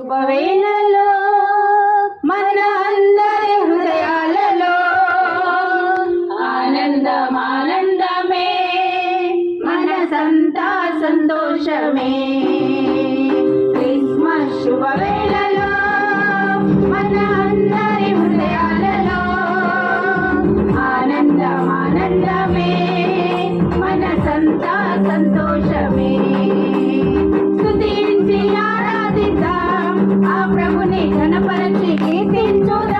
శుభవేళలో మన అందరి హృదయాలలో. ఆనందం మనసంతా సంతోషమే. క్రిస్మస్ శుభవేళలో సంతోషమే. స్తుతించి ఆ ప్రభుని ఘనపరచి కీర్తించుదా.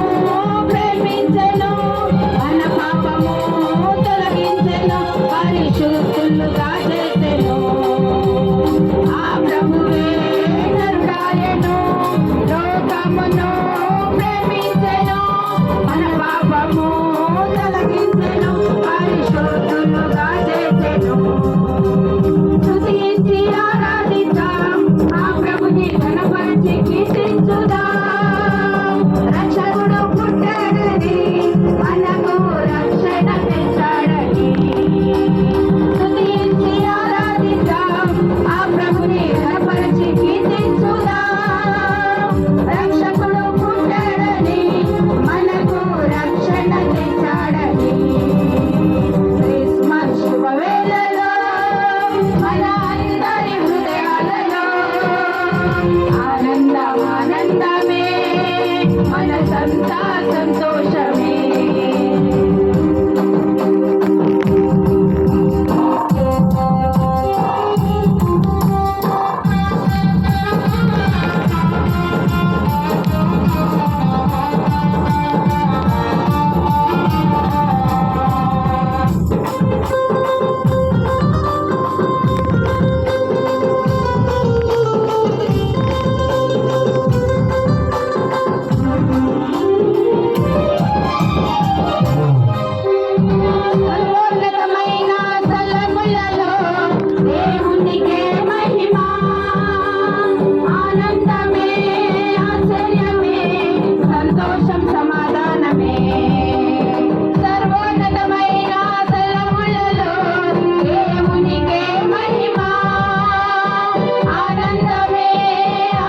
Yeah.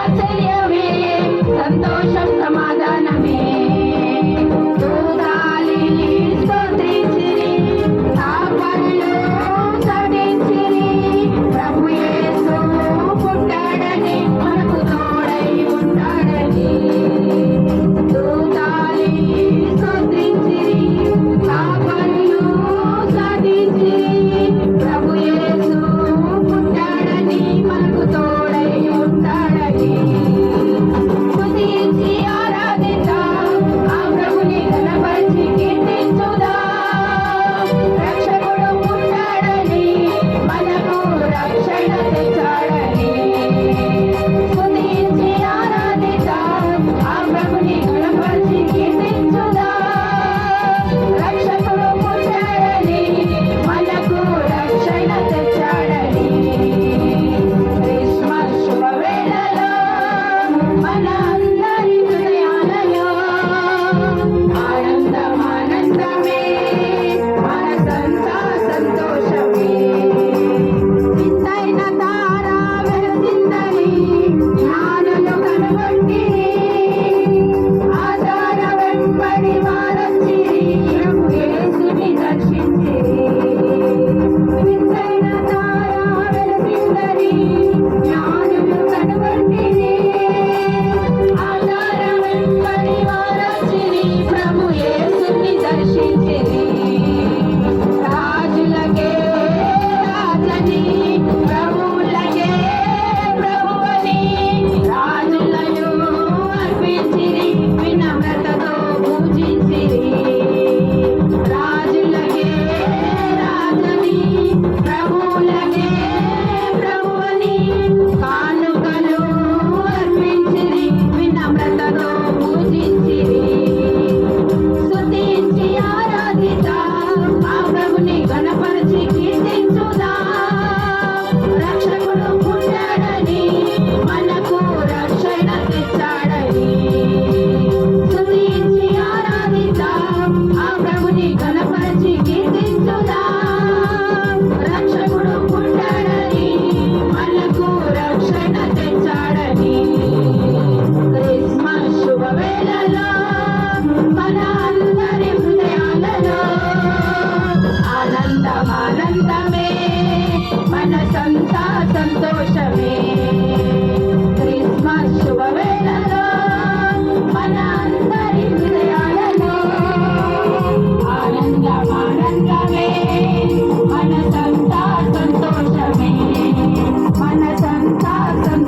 ప్రభుని కనపరిచి కీర్తించుదా.